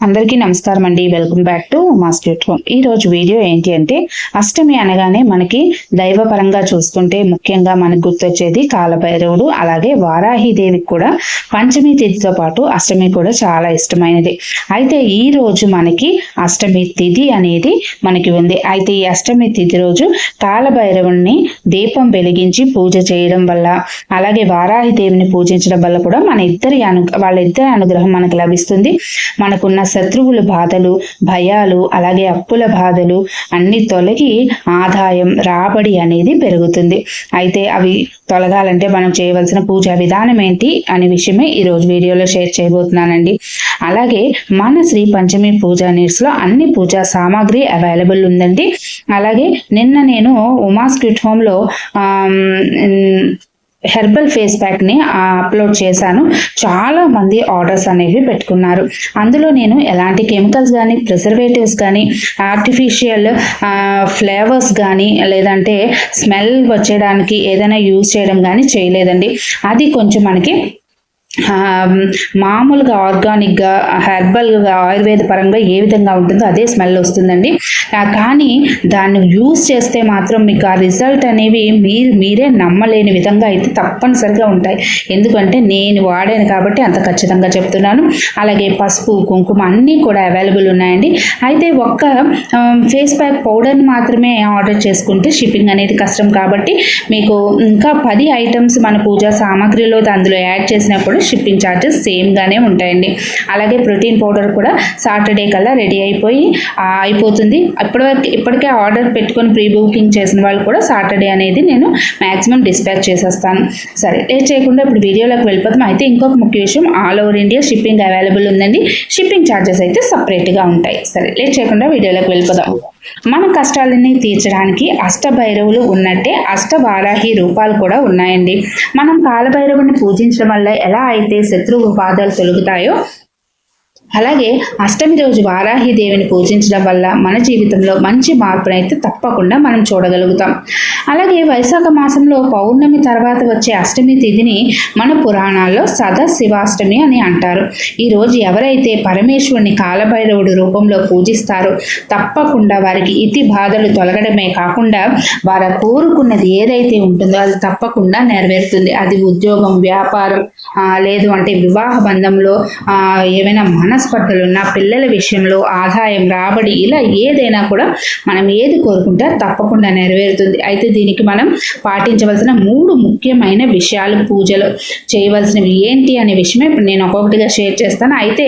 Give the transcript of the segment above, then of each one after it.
అందరికీ నమస్కారం అండి. Welcome back to master home ఈ రోజు వీడియో ఏంటి అంటే అష్టమి అనగానే మనకి దైవపరంగా చూసుకుంటే ముఖ్యంగా మనకు గుర్తొచ్చేది కాలభైరవుడు అలాగే వారాహిదేవికి కూడా పంచమి తిథితో పాటు అష్టమి కూడా చాలా ఇష్టమైనది. అయితే ఈ రోజు మనకి అష్టమి తిథి అనేది మనకి ఉంది. అయితే ఈ అష్టమి తిథి రోజు కాలభైరవుడిని దీపం వెలిగించి పూజ చేయడం వల్ల అలాగే వారాహిదేవిని పూజించడం వల్ల కూడా మన ఇద్దరి అను వాళ్ళిద్దరి అనుగ్రహం మనకు లభిస్తుంది. మనకున్న శత్రువుల బాధలు భయాలు అలాగే అప్పుల బాధలు అన్ని తొలగి ఆదాయం రాబడి అనేది పెరుగుతుంది. అయితే అవి తొలగాలంటే మనం చేయవలసిన పూజా విధానం ఏంటి అనే విషయమే ఈరోజు వీడియోలో షేర్ చేయబోతున్నానండి. అలాగే మన శ్రీ పంచమి పూజా నీడ్స్లో అన్ని పూజా సామాగ్రి అవైలబుల్ ఉందండి. అలాగే నిన్న నేను ఉమాస్ క్విట్ హోమ్లో హెర్బల్ ఫేస్ ప్యాక్ని అప్లోడ్ చేశాను. చాలా మంది ఆర్డర్స్ అనేవి పెట్టుకున్నారు. అందులో నేను ఎలాంటి కెమికల్స్ కానీ ప్రిజర్వేటివ్స్ కానీ ఆర్టిఫిషియల్ ఫ్లేవర్స్ కానీ లేదంటే స్మెల్ వచ్చేయడానికి ఏదైనా యూజ్ చేయడం కానీ చేయలేదండి. అది కొంచెం మనకి మామూలుగా ఆర్గానిక్గా హెర్బల్గా ఆయుర్వేద పరంగా ఏ విధంగా ఉంటుందో అదే స్మెల్ వస్తుందండి. కానీ దాన్ని యూస్ చేస్తే మాత్రం మీకు ఆ రిజల్ట్ అనేవి మీరు మీరే నమ్మలేని విధంగా అయితే తప్పనిసరిగా ఉంటాయి. ఎందుకంటే నేను వాడాను కాబట్టి అంత ఖచ్చితంగా చెప్తున్నాను. అలాగే పసుపు కుంకుమ అన్నీ కూడా అవైలబుల్ ఉన్నాయండి. అయితే ఒక్క ఫేస్ ప్యాక్ పౌడర్ని మాత్రమే ఆర్డర్ చేసుకుంటే షిప్పింగ్ అనేది కష్టం కాబట్టి మీకు ఇంకా పది ఐటమ్స్ మన పూజా సామాగ్రిలో అందులో యాడ్ చేసినప్పుడు షిప్పింగ్ ఛార్జెస్ సేమ్గానే ఉంటాయండి. అలాగే ప్రోటీన్ పౌడర్ కూడా సాటర్డే కల్లా రెడీ అయిపోయి అయిపోతుంది. ఇప్పటివరకు ఇప్పటికే ఆర్డర్ పెట్టుకొని ప్రీ బుకింగ్ చేసిన వాళ్ళు కూడా సాటర్డే అనేది నేను మ్యాక్సిమం డిస్పాచ్ చేసేస్తాను. సరే లేట్ చేయకుండా ఇప్పుడు వీడియోలోకి వెళ్ళిపోతాం అయితే ఇంకొక ముఖ్య విషయం all over India shipping available ఉందండి. షిప్పింగ్ ఛార్జెస్ అయితే సపరేట్గా ఉంటాయి. సరే లేట్ చేయకుండా వీడియోలోకి వెళ్ళిపోదాం. మన కష్టాలన్నీ తీర్చడానికి అష్టభైరవులు ఉన్నట్టే అష్టవారాహి రూపాలు కూడా ఉన్నాయండి. మనం కాలభైరవుని పూజించడం వల్ల ఎలా అయితే శత్రువు బాధలు తొలుగుతాయో అలాగే అష్టమి రోజు వారాహి దేవిని పూజించడం వల్ల మన జీవితంలో మంచి మార్పునైతే తప్పకుండా మనం చూడగలుగుతాం. అలాగే వైశాఖ మాసంలో పౌర్ణమి తర్వాత వచ్చే అష్టమి తిథిని మన పురాణాల్లో సదశివాష్టమి అని అంటారు. ఈరోజు ఎవరైతే పరమేశ్వరుని కాలభైరవుడు రూపంలో పూజిస్తారో తప్పకుండా వారికి ఇతి బాధలు తొలగడమే కాకుండా వారు కోరుకున్నది ఏదైతే ఉంటుందో అది తప్పకుండా నెరవేరుతుంది. అది ఉద్యోగం వ్యాపారం లేదు అంటే వివాహ బంధంలో ఏమైనా మనస్పర్ధలు ఉన్న పిల్లల విషయంలో ఆదాయం రాబడి ఇలా ఏదైనా కూడా మనం ఏది కోరుకుంటే తప్పకుండా నెరవేరుతుంది. అయితే దీనికి మనం పాటించవలసిన మూడు ముఖ్యమైన విషయాలు పూజలు చేయవలసినవి ఏంటి అనే విషయమే నేను ఒక్కొక్కటిగా షేర్ చేస్తాను. అయితే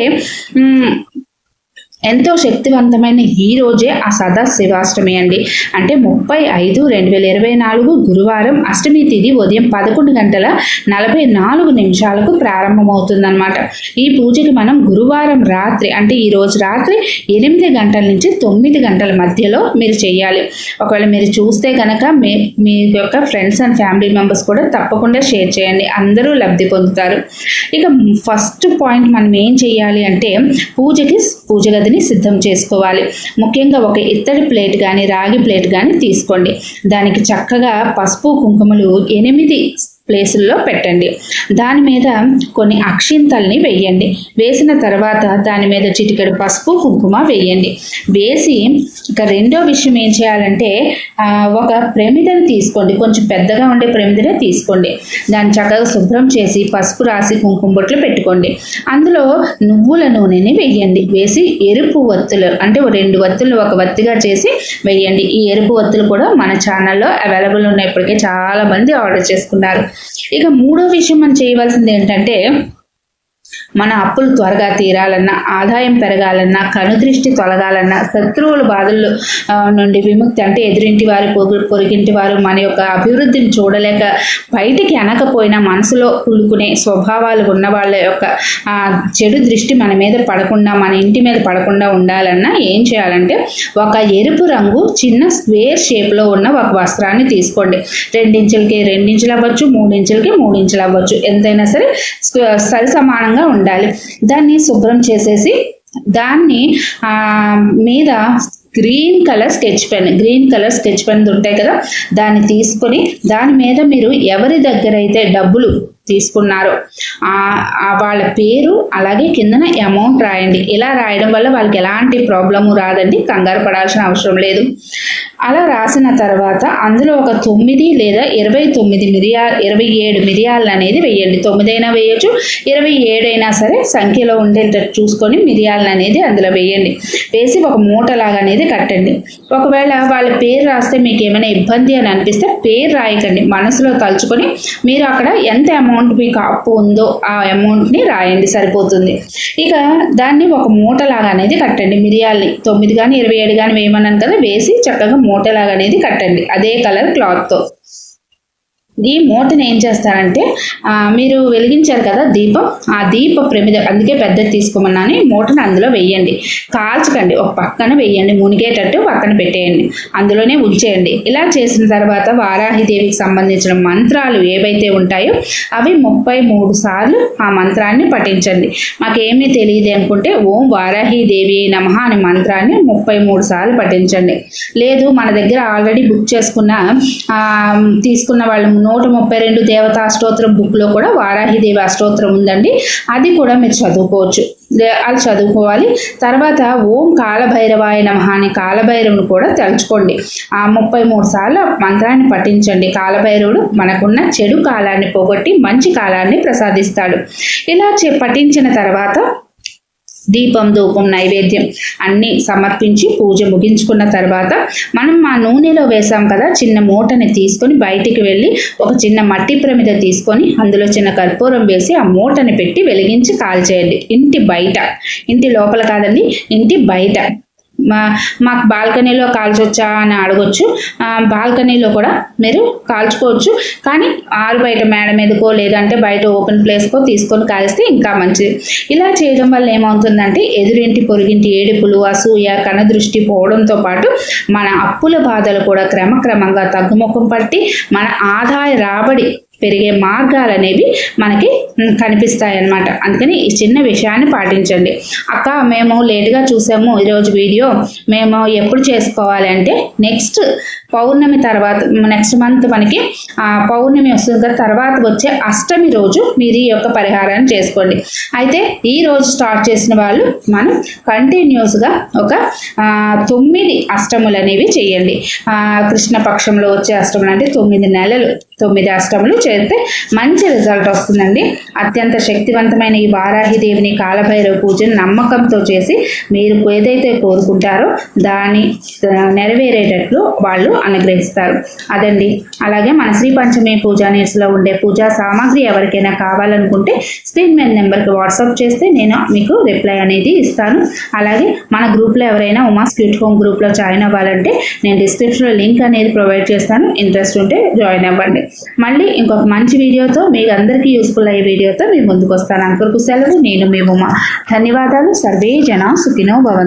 ఎంతో శక్తివంతమైన ఈ రోజే ఆ సదా శివాష్టమి అండి. అంటే ముప్పై ఐదు రెండు వేల ఇరవై నాలుగు గురువారం అష్టమి తిథి ఉదయం పదకొండు గంటల నలభై నాలుగు నిమిషాలకు ప్రారంభమవుతుందన్నమాట. ఈ పూజకి మనం గురువారం రాత్రి అంటే ఈ రోజు రాత్రి ఎనిమిది గంటల నుంచి తొమ్మిది గంటల మధ్యలో మీరు చేయాలి. ఒకవేళ మీరు చూస్తే కనుక మీ మీ యొక్క ఫ్రెండ్స్ అండ్ ఫ్యామిలీ మెంబర్స్ కూడా తప్పకుండా షేర్ చేయండి. అందరూ లబ్ధి పొందుతారు. ఇక ఫస్ట్ పాయింట్ మనం ఏం చేయాలి అంటే పూజకి పూజ గది గదిని సిద్ధం చేసుకోవాలి. ముఖ్యంగా ఒక ఇత్తడి ప్లేట్ కానీ రాగి ప్లేట్ కానీ తీసుకోండి. దానికి చక్కగా పసుపు కుంకుమలు ఎనిమిది ప్లేసుల్లో పెట్టండి. దాని మీద కొన్ని అక్షింతల్ని వేయండి. వేసిన తర్వాత దాని మీద చిటికెడు పసుపు కుంకుమ వేయండి. వేసి ఇక రెండో విషయం ఏం చేయాలంటే ఒక ప్రమిదని తీసుకోండి. కొంచెం పెద్దగా ఉండే ప్రమిదనే తీసుకోండి. దాన్ని చక్కగా శుభ్రం చేసి పసుపు రాసి కుంకుమ బొట్లు పెట్టుకోండి. అందులో నువ్వుల నూనెని వేయండి. వేసి ఎరుపు వత్తులు అంటే రెండు వత్తులు ఒక వత్తిగా చేసి వేయండి. ఈ ఎరుపు వత్తులు కూడా మన ఛానల్లో అవైలబుల్ ఉన్నప్పటికీ చాలా మంది ఆర్డర్ చేసుకున్నారు. ఇక మూడో విషయం మనం చేయవలసింది ఏంటంటే మన అప్పులు త్వరగా తీరాలన్నా ఆదాయం పెరగాలన్నా కనుదృష్టి తొలగాలన్నా శత్రువుల బాధలు నుండి విముక్తి అంటే ఎదురింటి వారు పొరిగింటి వారు మన యొక్క అభివృద్ధిని చూడలేక బయటికి అనకపోయినా మనసులో కుళ్ళుకునే స్వభావాలు ఉన్న వాళ్ళ యొక్క చెడు దృష్టి మన మీద పడకుండా మన ఇంటి మీద పడకుండా ఉండాలన్నా ఏం చేయాలంటే ఒక ఎరుపు రంగు చిన్న స్క్వేర్ షేప్లో ఉన్న ఒక వస్త్రాన్ని తీసుకోండి. రెండించులకి రెండించులు అవ్వచ్చు మూడించులకి మూడించులు అవ్వచ్చు. ఎంతైనా సరే సరి సమానంగా ఉండాలి. దాన్ని శుభ్రం చేసేసి దాన్ని మీద green colour sketch pen green colour sketch pen ఉంటాయి కదా దాన్ని తీసుకొని దాని మీద మీరు ఎవరి దగ్గర అయితే డబ్బులు తీసుకున్నారో. వాళ్ళ పేరు అలాగే కిందన అమౌంట్ రాయండి. ఇలా రాయడం వల్ల వాళ్ళకి ఎలాంటి ప్రాబ్లము రాదండి. కంగారు పడాల్సిన అవసరం లేదు. అలా రాసిన తర్వాత అందులో ఒక తొమ్మిది లేదా ఇరవై తొమ్మిది మిరియాలు ఇరవై ఏడు మిరియాలు అనేది వేయండి. తొమ్మిదైనా వేయచ్చు ఇరవై ఏడైనా సరే సంఖ్యలో ఉండేటట్టు చూసుకొని మిరియాలను అనేది అందులో వేయండి. వేసి ఒక మూటలాగా అనేది కట్టండి. ఒకవేళ వాళ్ళ పేరు రాస్తే మీకు ఏమైనా ఇబ్బంది అని అనిపిస్తే పేరు రాయకండి. మనసులో తలుచుకొని మీరు అక్కడ ఎంత అమౌంట్ అమౌంట్ మీకు అప్పు ఉందో ఆ అమౌంట్ని రాయండి సరిపోతుంది. ఇక దాన్ని ఒక మూటలాగా అనేది కట్టండి. మిరియాలని తొమ్మిది కానీ ఇరవై ఏడు కానీ వేయమన్నాను కదా వేసి చక్కగా మూటలాగా అనేది కట్టండి. అదే కలర్ క్లాత్తో ఈ మూటను ఏం చేస్తారంటే మీరు వెలిగించారు కదా దీపం ఆ దీప ప్రమిద అందుకే పెద్దది తీసుకోమన్నాను. ఈ మూటను అందులో వేయండి. కాల్చకండి ఒక పక్కన వెయ్యండి మునిగేటట్టు పక్కన పెట్టేయండి. అందులోనే ఉంచేయండి. ఇలా చేసిన తర్వాత వారాహిదేవికి సంబంధించిన మంత్రాలు ఏవైతే ఉంటాయో అవి ముప్పై మూడు సార్లు ఆ మంత్రాన్ని పఠించండి. మాకేమీ తెలియదు అనుకుంటే ఓం వారాహిదేవి నమ అనే మంత్రాన్ని ముప్పై మూడు సార్లు పఠించండి. లేదు మన దగ్గర ఆల్రెడీ బుక్ చేసుకున్న తీసుకున్న వాళ్ళు నూట ముప్పై రెండు దేవతా అష్టోత్తరం బుక్లో కూడా వారాహిదేవి అష్టోత్తరం ఉందండి. అది కూడా మీరు చదువుకోవచ్చు. అది చదువుకోవాలి. తర్వాత ఓం కాలభైరవాయ నమ అని కాలభైరవుని కూడా తలుచుకోండి. ఆ ముప్పై మూడు సార్లు మంత్రాన్ని పఠించండి. కాలభైరవుడు మనకున్న చెడు కాలాన్ని పోగొట్టి మంచి కాలాన్ని ప్రసాదిస్తాడు. ఇలా పఠించిన తర్వాత దీపం ధూపం నైవేద్యం అన్నీ సమర్పించి పూజ ముగించుకున్న తర్వాత మనం మా నూనెలో వేసాం కదా చిన్న మూటని తీసుకొని బయటికి వెళ్ళి ఒక చిన్న మట్టి ప్రమిద తీసుకొని అందులో చిన్న కర్పూరం వేసి ఆ మూటని పెట్టి వెలిగించి కాల్చేయండి. ఇంటి బయట ఇంటి లోపల కాదండి ఇంటి బయట. మాకు బాల్కనీలో కాల్చొచ్చా అని అడగొచ్చు. బాల్కనీలో కూడా మీరు కాల్చుకోవచ్చు. కానీ ఆరు బయట మేడ మీదకో లేదంటే బయట ఓపెన్ ప్లేస్కో తీసుకొని కాలిస్తే ఇంకా మంచిది. ఇలా చేయడం వల్ల ఏమవుతుందంటే ఎదురింటి పొరుగింటి ఏడుపులు అసూయ కనదృష్టి పోవడంతో పాటు మన అప్పుల బాధలు కూడా క్రమక్రమంగా తగ్గుముఖం పట్టి మన ఆదాయ రాబడి పెరిగే మార్గాలు అనేవి మనకి కనిపిస్తాయి అన్నమాట అందుకని ఈ చిన్న విషయాన్ని పాటించండి. అక్క మేము లేటుగా చూసాము ఈరోజు వీడియో. మేము ఎప్పుడు చేసుకోవాలి అంటే నెక్స్ట్ పౌర్ణమి తర్వాత నెక్స్ట్ మంత్ మనకి పౌర్ణమి వస్తుంది కదా తర్వాత వచ్చే అష్టమి రోజు మీరు ఈ యొక్క పరిహారాన్ని చేసుకోండి. అయితే ఈ రోజు స్టార్ట్ చేసిన వాళ్ళు మనం కంటిన్యూస్గా ఒక తొమ్మిది అష్టములు అనేవి చేయండి. కృష్ణపక్షంలో వచ్చే అష్టములు అంటే తొమ్మిది నెలలు. తొమ్మిది అష్టములు చేస్తే మంచి రిజల్ట్ వస్తుందండి. అత్యంత శక్తివంతమైన ఈ వారాహిదేవిని కాలభైరవ పూజను నమ్మకంతో చేసి మీరు ఏదైతే కోరుకుంటారో దాన్ని నెరవేరేటట్లు వాళ్ళు అనుగ్రహిస్తారు. అదండి. అలాగే మన శ్రీ పంచమి పూజా నీర్స్లో ఉండే పూజా సామాగ్రి ఎవరికైనా కావాలనుకుంటే స్క్రీన్ మీద నెంబర్కి వాట్సాప్ చేస్తే నేను మీకు రిప్లై అనేది ఇస్తాను. అలాగే మన గ్రూప్లో ఎవరైనా ఉమా స్క్యూట్ హోమ్ గ్రూప్లో జాయిన్ అవ్వాలంటే నేను డిస్క్రిప్షన్లో లింక్ అనేది ప్రొవైడ్ చేస్తాను. ఇంట్రెస్ట్ ఉంటే జాయిన్ అవ్వండి. మళ్ళీ ఇంకొక మంచి వీడియోతో మీకు అందరికీ యూస్ఫుల్ అయ్యే వీడియోతో మీ ముందుకు వస్తాను అంతవరకు సెలవు నేను మేము ధన్యవాదాలు. సర్వే జన సుఖినో భవన్